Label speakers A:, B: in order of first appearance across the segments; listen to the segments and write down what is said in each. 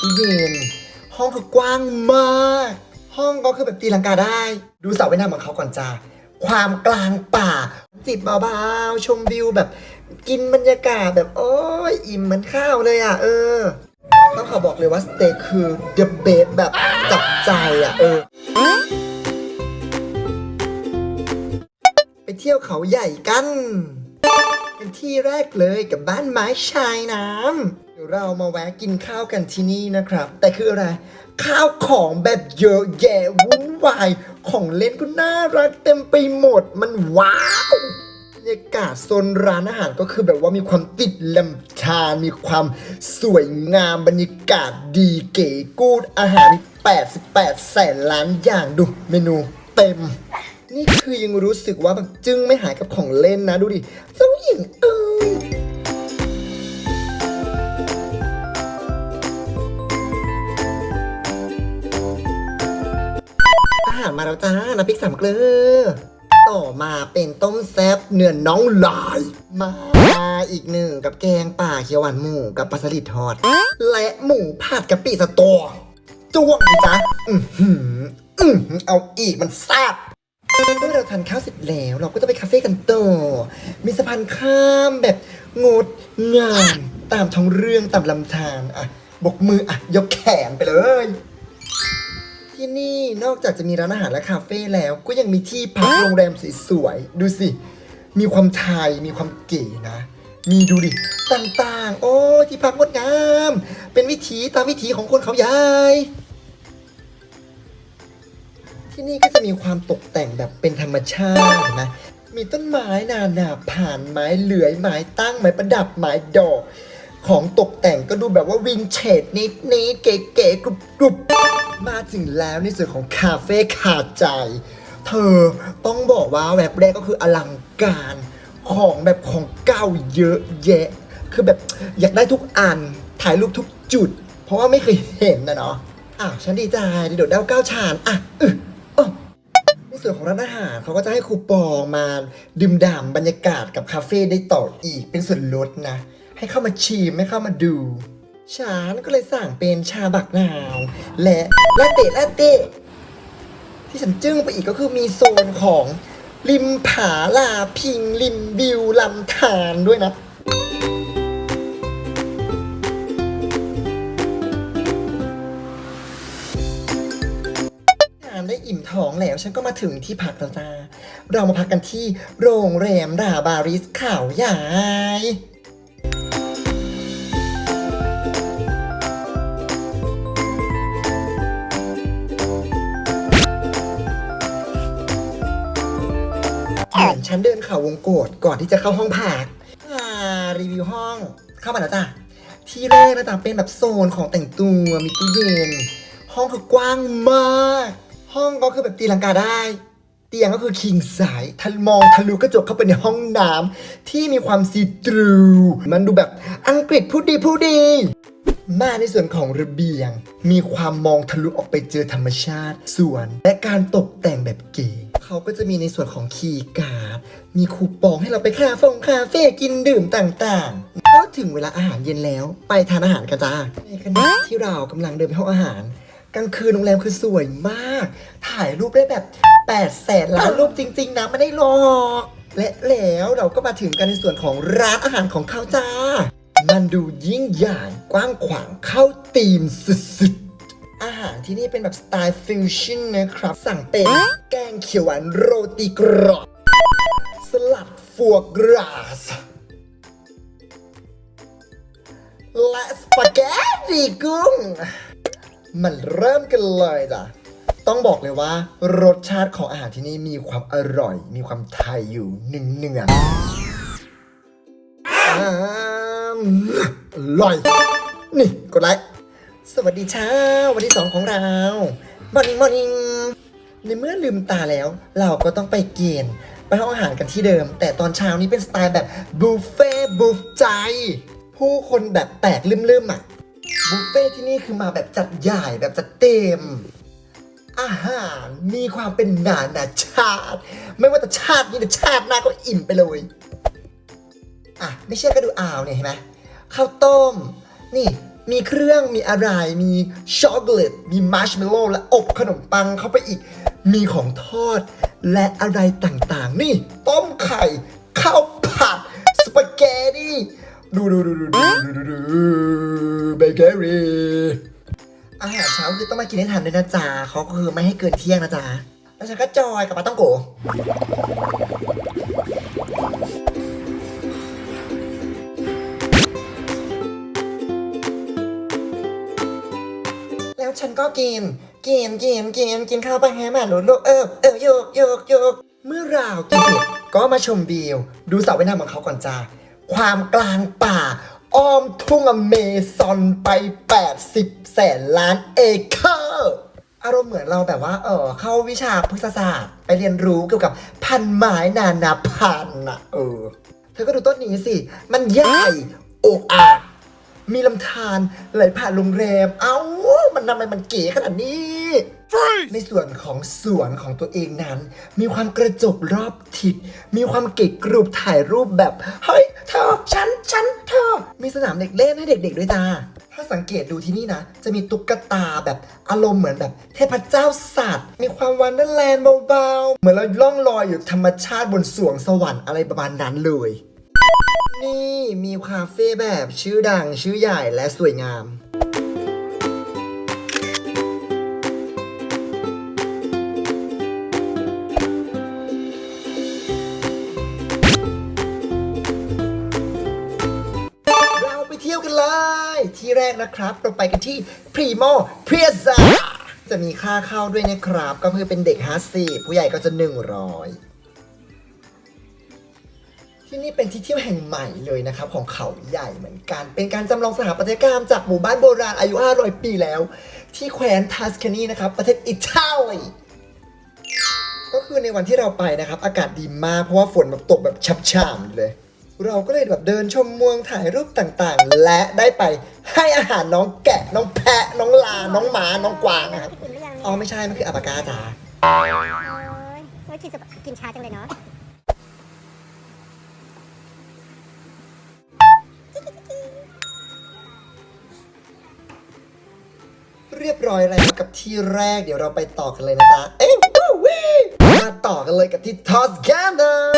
A: ตู้เย็นห้องคือกว้างมาก ห้องก็คือแบบตีลังกาได้ ดูสระว่ายน้ำของเขาก่อนจ้าความกลางป่า จิบเบาๆชมวิวแบบ กินบรรยากาศแบบ โอ้ยอิ่มเหมือนข้าวเลยอะ เออ ต้องขอบอกเลยว่าสเต็กคือ the best แบบจับใจอะ เออ ไปเที่ยวเขาใหญ่กัน เป็นที่แรกเลยกับบ้านไม้ชายน้ำเดี๋ยวเรามาแวะกินข้าวกันที่นี่นะครับ แต่คืออะไร ข้าวของแบบเยอะแยะวุ่นวาย ของเล่นก็น่ารักเต็มไปหมดมันว้าวบรรยากาศโซนร้านอาหารก็คือแบบว่ามีความติดลำธารมีความสวยงามบรรยากาศดีเก๋กูดอาหาร 88 แสนล้านอย่างดูเมนูเต็ม นี่คือยังรู้สึกว่าแบบจึ้งไม่หายกับของเล่นนะดูดิเจ้าหญิงเอ้ยอาหารมาแล้วจ้าน้ำพริกสามเกลือ ต่อมาเป็นต้มแซ่บเนื้อน้องลาย มาอีกหนึ่งกับแกงป่าเขียวหวานหมูกับปลาสลิดทอด และหมูผัดกะปิสตอจ้วงสิจ๊ะอือหืออือหือเอาอีกมันแซ่บ เมื่อเราทานข้าวเสร็จแล้ว เราก็จะไปคาเฟ่กันต่อมีสะพานข้ามแบบงดงามตามท้องเรื่องตามลำธารอะบกมืออะยกแขนไปเลย ที่นี่นอกจากจะมีร้านอาหารและคาเฟ่แล้วก็ยังมีที่พักโรงแรมสวยๆดูสิ มีความไทยมีความเก๋นะ มีดูดิต่างๆ โอ้ที่พักงดงาม เป็นวิถีตามวิถีของคนเขาใหญ่ ที่นี่ก็จะมีความตกแต่งแบบเป็นธรรมชาติเห็นะมีต้นไม้นานาผ่านไม้เหลือยไม้ตั้งไม้ประดับไม้ดอก ของตกแต่งก็ดูแบบว่าวินเทจนิดนิดเก๋ๆกรุบกรุบมาถึงแล้วในส่วนของคาเฟ่ขาดใจ เธอต้องบอกว่าแวบแรกก็คืออลังการของแบบของเก่าเยอะแยะ คือแบบอยากได้ทุกอันถ่ายรูปทุกจุด เพราะว่าไม่เคยเห็นนะเนาะอะฉันดีใจดีโดดเด้าเก้าชานอะอึ ส่วนของร้านอาหารเขาก็จะให้คูปองมาดื่มด่ำบรรยากาศกับคาเฟ่ได้ต่ออีกเป็นส่วนลดนะ ให้เข้ามาชิมให้เข้ามาดูฉันก็เลยสั่งเป็นชาบักนาว และลาเต้ลาเต้ที่ฉันจึ้งไปอีกก็คือมีโซนของริมผาลาพิงริมวิวลำธารด้วยนะ อิ่มท้องแล้ว ฉันก็มาถึงที่พักแล้วจ้าเรามาพักกันที่โรงแรมดาบาริสข่าวใหญ่เหมือนฉันเดินเข่าวงโกดก่อนที่จะเข้าห้องพักอ่ารีวิวห้องเข้ามาแล้วจ้ะที่แรกนะจ๊ะเป็นแบบโซนของแต่งตัวมีตู้เย็น ห้องคือกว้างมาก ห้องก็คือแบบตีลังกาได้ เตียงก็คือคิงไซส์ทันมองทะลุกระจกเข้าไปในห้องน้ำที่มีความซีทรูมันดูแบบอังกฤษพูดดีพูดดีมาในส่วนของระเบียง มีความมองทะลุออกไปเจอธรรมชาติสวน และการตกแต่งแบบเก๋เขาก็จะมีในส่วนของคีย์การ์ดมีคูปองให้เราไปคาเฟ่งคาเฟ่กินดื่มต่างๆ ก็ถึงเวลาอาหารเย็นแล้ว ไปทานอาหารกันจ้าในขณะที่เรากำลังเดินไปห้องอาหาร กลางคืนโรงแรมคือสวยมาก ถ่ายรูปได้แบบ8แสนล้านรูปจริง ๆ นะ ไม่ได้หลอก และแล้วเราก็มาถึงกันในส่วนของร้านอาหารของเขาจ้า มันดูยิ่งใหญ่กว้างขวางเข้าธีมสุดๆ อาหารที่นี่เป็นแบบสไตล์ฟิวชั่นนะครับ สั่งเป็นแกงเขียวหวานโรตีกรอบสลัดฟัวกราสและสปาเกตตีกุ้ง มันเริ่มกันเลยจ้ะ ต้องบอกเลยว่ารสชาติของอาหารที่นี่มีความอร่อย มีความไทยอยู่หนึ่งเนืองๆอืมอร่อย นี่กดไลค์สวัสดีเช้า วันที่สองของเรามอร์นิ่งมอร์นิ่งในเมื่อลืมตาแล้ว เราก็ต้องไปกินไปห้องอาหารกันที่เดิม แต่ตอนเช้านี้เป็นสไตล์แบบบุฟเฟ่บุฟใจ ผู้คนแบบแตกลืมๆอะ บุฟเฟ่ที่นี่คือมาแบบจัดใหญ่แบบจัดเต็ม อาหารมีความเป็นนานาชาติ ไม่ว่าจะชาตินี้หรือชาติหน้าก็อิ่มไปเลย อะ ไม่เชื่อก็ดูอ่าวเนี่ยเห็นไหมข้าวต้ม นี่มีเครื่องมีอะไร มีช็อกโกแลตมีมัชเมลโล่และอบขนมปังเข้าไปอีก มีของทอดและอะไรต่างๆ นี่ ต้มไข่ ข้าวผัด สปาเกตตี้ดูดูดูดูดูดูดู เบเกอรี่อาหารเช้าคือต้องมากินให้ทันด้วยนะจ๊ะเขาก็คือไม่ให้เกินเที่ยงนะจ๊ะแล้วฉันก็จอยกับปาต้องโกแล้วฉันก็กิน กินกินกินกินข้าวไปให้มันลุกเออเออโยกโยกโยกเมื่อราวกินเสร็จก็มาชมวิว ดูสระว่ายน้ำของเขาก่อนจ้าความกลางป่า อ้อมทุ่งอเมซอนไป 80 แสนล้านเอเคอร์อารมณ์เหมือนเราแบบว่า เออเข้าวิชาพฤกษศาสตร์ ไปเรียนรู้เกี่ยวกับพันไม้นานาพันธุ์อะเออ เธอก็ดูต้นนี้สิ มันใหญ่อกอาก มีลำธารไหลผ่านโรงแรม เอ้า มันทำไมมันเก๋ขนาดนี้ ในส่วนของสวนของตัวเองนั้น มีความกระจกรอบทิศ มีความเก๋กรูปถ่ายรูปแบบ เฮ้ย เธอ ฉัน ฉัน เธอ มีสนามเด็กเล่นให้เด็ก ๆ ด้วยจ้าถ้าสังเกตดูที่นี่นะ จะมีตุ๊กตาแบบอารมณ์เหมือนแบบ เทพเจ้าสัตว์ มีความวันเดอร์แลนด์เบาๆ เหมือนเราล่องลอยอยู่ธรรมชาติบนสวงสวรรค์อะไรประมาณนั้นเลย นี่มี คาเฟ่แบบชื่อดังชื่อใหญ่และสวยงามเราไปเที่ยวกันเลย ที่แรกนะครับ เราไปกันที่ Primo Piazza จะมีค่าเข้าด้วยนะครับ ก็คือเป็นเด็ก 50 ผู้ใหญ่ก็จะ 100 ที่นี่เป็นที่เที่ยวแห่งใหม่เลยนะครับของเขาใหญ่เหมือนกัน เป็นการจำลองสถาปัตยกรรมจากหมู่บ้านโบราณอายุ 500 ปีแล้ว ที่แคว้นทัสคานีนะครับประเทศอิตาลีก็คือในวันที่เราไปนะครับ อากาศดีมากเพราะว่าฝนแบบตกแบบช่ำๆอยู่เลย เราก็เลยแบบเดินชมเมืองถ่ายรูปต่างๆ และได้ไปให้อาหารน้องแกะน้องแพะ น้องลา น้องหมา น้องกวางนะครับ
B: กินหรือยัง
A: อ๋อไม่ใช่มันคืออัปปากาจ้า
B: โอ้ยไม่กินสุกกินชาจังเลยเนาะ
A: เรียบร้อยแล้วกับที่แรกเดี๋ยวเราไปต่อกันเลยนะจ๊ะเอ้ยวีมาต่อกันเลยกับที่ทอสแกนเดอร์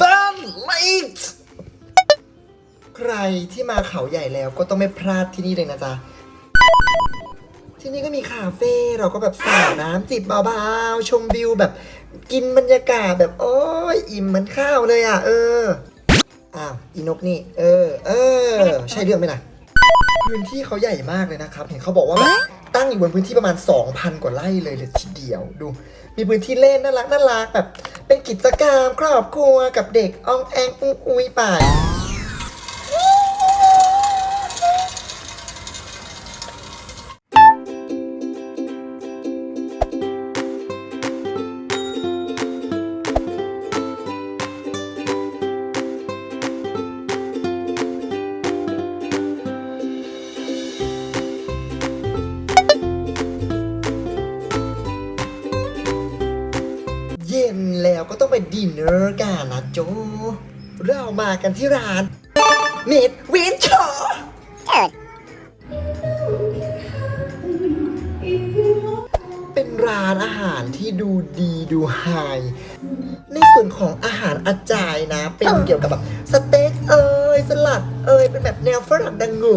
A: บันไลท์ใครที่มาเขาใหญ่แล้วก็ต้องไม่พลาดที่นี่เลยนะจ๊ะ ที่นี่ก็มีคาเฟ่เราก็แบบสาดน้ำจิบเบาๆ ชมวิวแบบกินบรรยากาศแบบ โอ้ยอิ่มเหมือนข้าวเลยอะ เออ อ้าว อีนกนี่ เออ เออ ใช่เรื่องไหมนะ พื้นที่เขาใหญ่มากเลยนะครับ เห็นเขาบอกว่าแบบตั้งอยู่บนพื้นที่ประมาณ 2,000 กว่าไร่เลยเลยทีเดียวดู มีพื้นที่เล่นน่ารักน่ารักแบบ เป็นกิจกรรมครอบครัวกับเด็กอองแองอุ้งอุยไปเดินเนอร์กันนะโจ เรามากันที่ร้านมิดวินเชอร์
B: เป็
A: นร้านอาหารที่ดูดีดูไฮในส่วนของอาหารอาจายนะ เป็นเกี่ยวกับแบบสเต็กเอ่ยสลัดเอ่ยเป็นแบบแนวฝรั่งดังงู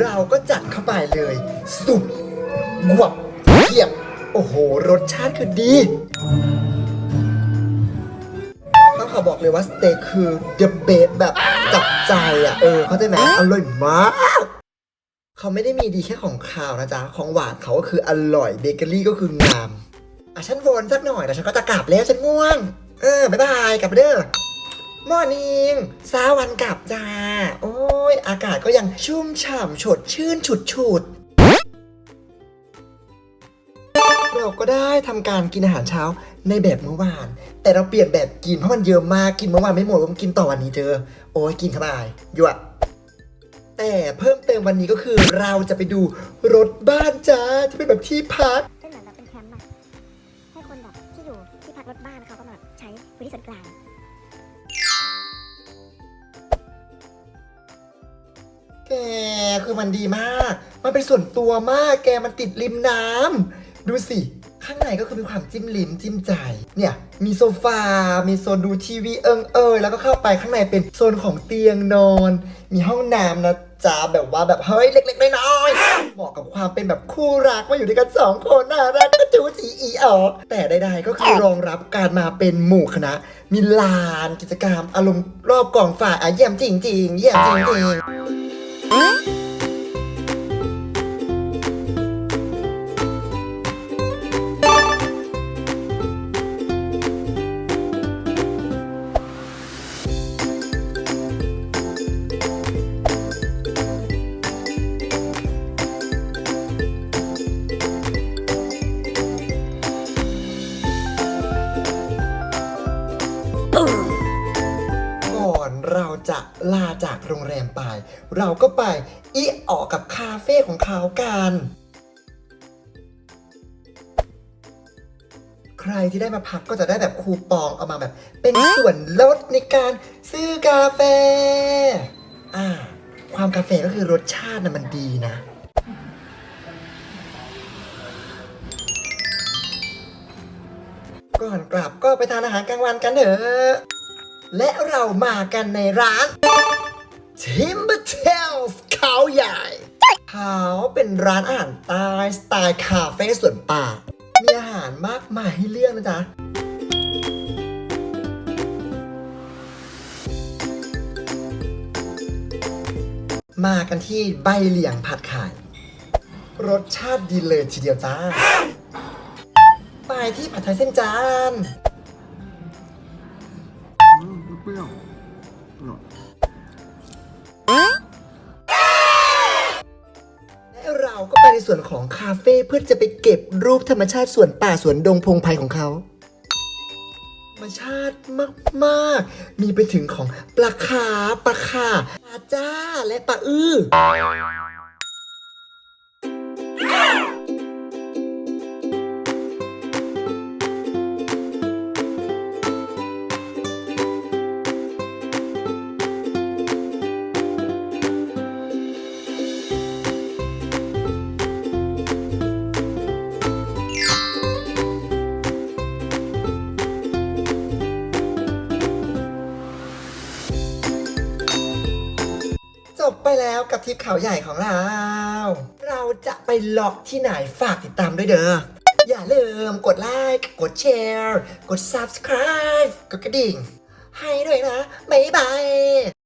A: เราก็จัดเข้าไปเลย สุดกวบเกียบ โอ้โห รสชาติคือดี ต้องขอบอกเลยว่าสเต็กคือ the best แบบจับใจอะ เออ เขาใจไหมอร่อยมาก เขาไม่ได้มีดีแค่ของข้าวนะจ๊ะ ของหวานเขาก็คืออร่อย เบเกอรี่ก็คืองาม อะ ฉันวนสักหน่อยแล้วฉันก็จะกลับแล้วฉันง่วง เออ บ๊ายบาย กลับไปเด้อมอร์นิ่งสาวันกลับจ้า โอ้ย อากาศก็ยังชุ่มฉ่ำฉดชื่นฉุดฉุด ราก็ได้ทำการกินอาหารเช้าในแบบเมื่อวาน แต่เราเปลี่ยนแบบกินเพราะมันเยอะมากกินเมื่อวานไม่หมดผมกินต่อวันนี้เจอ โอ้ยกินขบายยั่วแต่เพิ่มเติมวันนี้ก็คือเราจะไปดูรถบ้านจ้าที่เป็นแบบที่พัก
B: เป็เหมือนแบบเป็นแคมป์ให้คนแบบที่อยู่ที่พักรถบ้านเขาก็แบบใช้พื้นที่ส่วนกลางแก
A: คือมันดีมาก มันเป็นส่วนตัวมาก แกมันติดริมน้ำ ดูสิ ข้างในก็คือมีความจิ้มลิ้มจิ้มใจ เนี่ย มีโซฟา มีโซนดูทีวีเอิงเอยแล้วก็เข้าไปข้างในเป็นโซนของเตียงนอน มีห้องน้ำนะจ๊ะแบบว่าแบบเฮ้ยเล็กๆน้อยๆเหมาะกับความเป็นแบบคู่รักมาอยู่ด้วยกันสองคนน่ารักกระจูจีอีอ๋อแต่ใดๆก็คือรองรับการมาเป็นหมู่คณะ มีลานกิจกรรมอารมณ์รอบกองฝ่ายอะเยี่ยมจริงๆเยี่ยมจริงๆ เราจะลาจากโรงแรมไป เราก็ไปอีออกกับคาเฟ่ของเขากัน ใครที่ได้มาพักก็จะได้แบบคูปองเอามาแบบ เป็นส่วนลดในการซื้อกาแฟ อ่า ความกาแฟก็คือรสชาตินะมันดีนะก่อนกลับก็ไปทานอาหารกลางวันกันเถอะ และเรามากันในร้าน Timber Tales เขาใหญ่เขาเป็นร้านอาหารใต้สไตล์คาเฟ่สวนป่า มีอาหารมากมายให้เลือกนะจ๊ะมากันที่ใบเหลียงผัดไข่ รสชาติดีเลยทีเดียวจ้า ไปที่ผัดไทยเส้นจาน คาเฟ่เพื่อจะไปเก็บรูปธรรมชาติสวนป่าสวนดงพงไพของเขาธรรมชาติมากๆ มีไปถึงของปลาคาปลาขาปลาจ้าและปลาอื้อ แล้วกับทริปเขาใหญ่ของเรา เราจะไปล็อกที่ไหนฝากติดตามด้วยเด้อ อย่าลืมกดไลค์ กดแชร์ กด subscribe กดกระดิ่ง ให้ด้วยนะ บ๊ายบาย